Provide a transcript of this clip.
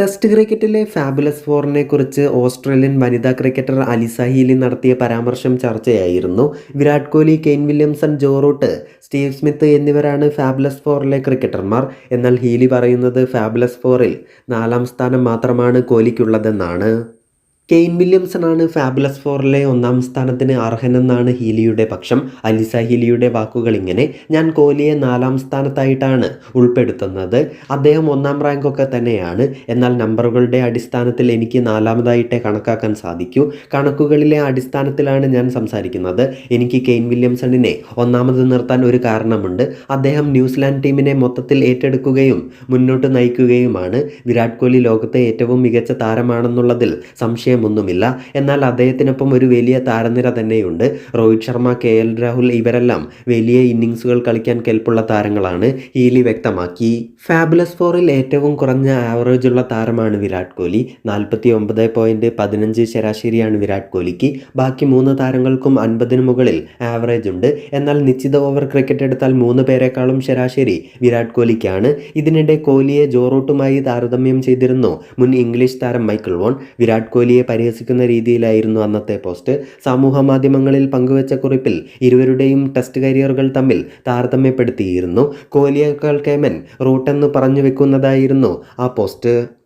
Test ക്രിക്കറ്റിലെ fabulous ഫോറിനെ കുറിച്ച് Australian വനിതാ ക്രിക്കറ്റർ അലിസ ഹീലി നടത്തിയ പരാമർശം ചർച്ചയായിരുന്നു. Virat Kohli Kane Williamson Joe Root Steve Smith എന്നിവരാണ് ഫാബുലസ് ഫോറിലെ ക്രിക്കറ്റർമാർ. എന്നാൽ ഹീലി പറയുന്നത് ഫാബുലസ് ഫോറിൽ നാലാം സ്ഥാനം മാത്രമാണ് കോഹ്ലിക്കുള്ളതെന്നാണ്. കെയ്ൻ വില്യംസൺ ആണ് ഫാബുലസ് ഫോറിലെ ഒന്നാം സ്ഥാനത്തിന് അർഹനെന്നാണ് ഹീലിയുടെ പക്ഷം. അലിസ ഹീലിയുടെ വാക്കുകൾ ഇങ്ങനെ ഞാൻ കോഹ്ലിയെ നാലാം സ്ഥാനത്തായിട്ടാണ് ഉൾപ്പെടുത്തുന്നത്. അദ്ദേഹം ഒന്നാം റാങ്കൊക്കെ തന്നെയാണ്. എന്നാൽ നമ്പറുകളുടെ അടിസ്ഥാനത്തിൽ എനിക്ക് നാലാമതായിട്ടേ കണക്കാക്കാൻ സാധിക്കൂ. കണക്കുകളിലെ അടിസ്ഥാനത്തിലാണ് ഞാൻ സംസാരിക്കുന്നത്. എനിക്ക് കെയ്ൻ വില്യംസണിനെ ഒന്നാമത് നിർത്താൻ ഒരു കാരണമുണ്ട്. അദ്ദേഹം ന്യൂസിലാൻഡ് ടീമിനെ മൊത്തത്തിൽ ഏറ്റെടുക്കുകയും മുന്നോട്ട് നയിക്കുകയുമാണ്. വിരാട് കോഹ്ലി ലോകത്തെ ഏറ്റവും മികച്ച താരമാണെന്നുള്ളതിൽ സംശയം ഒന്നുമില്ല. എന്നാൽ അദ്ദേഹത്തിനൊപ്പം ഒരു വലിയ താരനിര തന്നെയുണ്ട്. രോഹിത് ശർമ്മ കെ എൽ രാഹുൽ ഇവരെല്ലാം വലിയ ഇന്നിങ്സുകൾ കളിക്കാൻ കെൽപ്പുള്ള താരങ്ങളാണ് ഹീലി വ്യക്തമാക്കി. ഫാബുലസ് ഫോറിൽ ഏറ്റവും കുറഞ്ഞ ആവറേജ് ഉള്ള താരമാണ് വിരാട് കോഹ്ലി നാൽപ്പത്തി ഒമ്പത് പതിനഞ്ച് ശരാശരിയാണ് വിരാട് കോഹ്ലിക്ക് ബാക്കി മൂന്ന് താരങ്ങൾക്കും അൻപതിന് മുകളിൽ ആവറേജ് ഉണ്ട്. എന്നാൽ നിശ്ചിത ഓവർ ക്രിക്കറ്റ് എടുത്താൽ മൂന്ന് പേരെക്കാളും ശരാശരി വിരാട് കോഹ്ലിക്കാണ് ഇതിനിടെ കോഹ്ലിയെ ജോറൂട്ടുമായി താരതമ്യം ചെയ്തിരുന്നു മുൻ ഇംഗ്ലീഷ് താരം മൈക്കിൾ വോൺ. വിരാട് കോഹ്ലിയെ പരിഹസിക്കുന്ന രീതിയിലായിരുന്നു അന്നത്തെ പോസ്റ്റ്. സമൂഹ മാധ്യമങ്ങളിൽ പങ്കുവച്ച കുറിപ്പിൽ ഇരുവരുടെയും ടെസ്റ്റ് കരിയറുകൾ തമ്മിൽ താരതമ്യപ്പെടുത്തിയിരുന്നു. കോഹ്ലിയേക്കാൾ കേമൻ റൂട്ടെന്ന് പറഞ്ഞു വെക്കുന്നതായിരുന്നു ആ പോസ്റ്റ്.